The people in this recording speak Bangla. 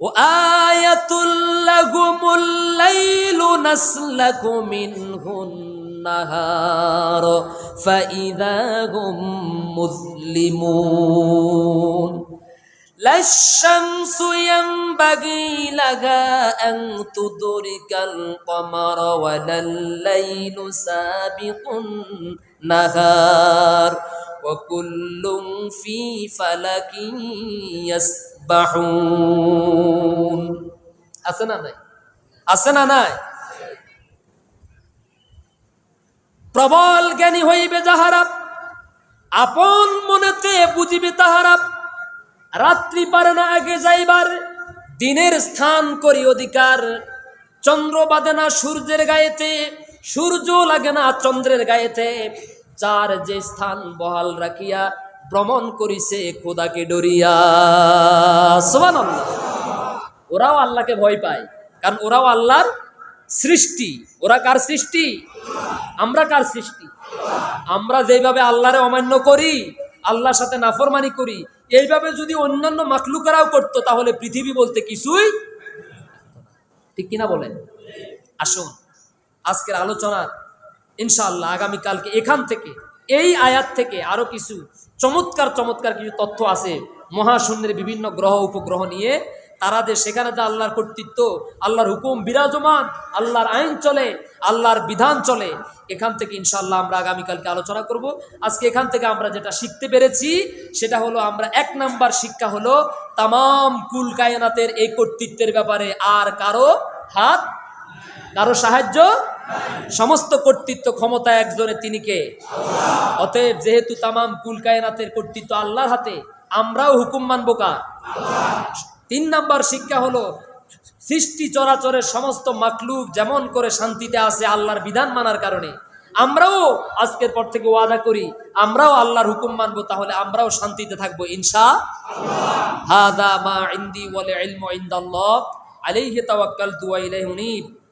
وآية لهم الليل نسلك منه النهار فإذا هم مظلمون لا الشمس ينبغي لها أن تدرك القمر ولا الليل سابق النهار وكل في فلك يسبحون আছে না নাই আছে না নাই প্রবল জ্ঞানী হইবে যাহারা আপন মনেতে বুঝিবে তাহারা রাত্রি পারে না আগে যাইবার দিনের স্থান করি অধিকার চন্দ্র বাঁধে না সূর্যের গায়েতে সূর্য লাগে না চন্দ্রের গায়েতে যার যে স্থান বহাল রাখিয়া ভ্রমণ করিছে খোদাকে ডরিয়া। ওরাও আল্লাহকে ভয় পায়, কারণ ওরাও আল্লাহর সৃষ্টি। ওরা কার সৃষ্টি? আমরা কার সৃষ্টি? আমরা যেভাবে আল্লাহরে অমান্য করি, আল্লাহর সাথে নাফরমানি করি, এইভাবে যদি অন্যান্য মাকলুকারাও করতো, তাহলে পৃথিবী বলতে কিছুই ঠিক কিনা বলেন? আসুন, আজকের আলোচনা ইনশাআল্লাহ আগামীকালকে এখান থেকে, এই আয়াত থেকে আরও কিছু চমৎকার চমৎকার কিছু তথ্য আছে, মহাশূন্যের বিভিন্ন গ্রহ, উপগ্রহ নিয়ে। তারা যে সেখানে যে আল্লাহর কর্তৃত্ব, আল্লাহর হুকুম বিরাজমান, আল্লাহর আইন চলে, আল্লাহর বিধান চলে, এখান থেকে ইনশাল্লাহ আমরা আগামীকালকে আলোচনা করব। আজকে এখান থেকে আমরা যেটা শিখতে পেরেছি, সেটা হলো আমরা এক নাম্বার শিক্ষা হলো, তামাম কুল কায়নাতের এই কর্তৃত্বের ব্যাপারে আর কারও হাত কারও সাহায্য? সমস্ত কর্তৃত্ব ক্ষমতা একজনের তিনি কে? অতএব যেহেতু তামাম কুল কায়নাতের কর্তৃত্ব আল্লাহর হাতে, আমরাও হুকুম মানবো কার? তিন নাম্বার শিক্ষা হলো, সৃষ্টি চরাচরের সমস্ত মাকলুক যেমন করে শান্তিতে আছে আল্লাহর বিধান মানার কারণে, আমরাও আজকের পর থেকে ওয়াদা করি, আমরাও আল্লাহর হুকুম মানব, তাহলে আমরাও শান্তিতে থাকব, ইনশা হাদা মা ইন্দি ওয়াল ইলমু ইনদাল্লাহ, আলাইহি তাওয়াক্কালতু ওয়া ইলাইহি উনীব।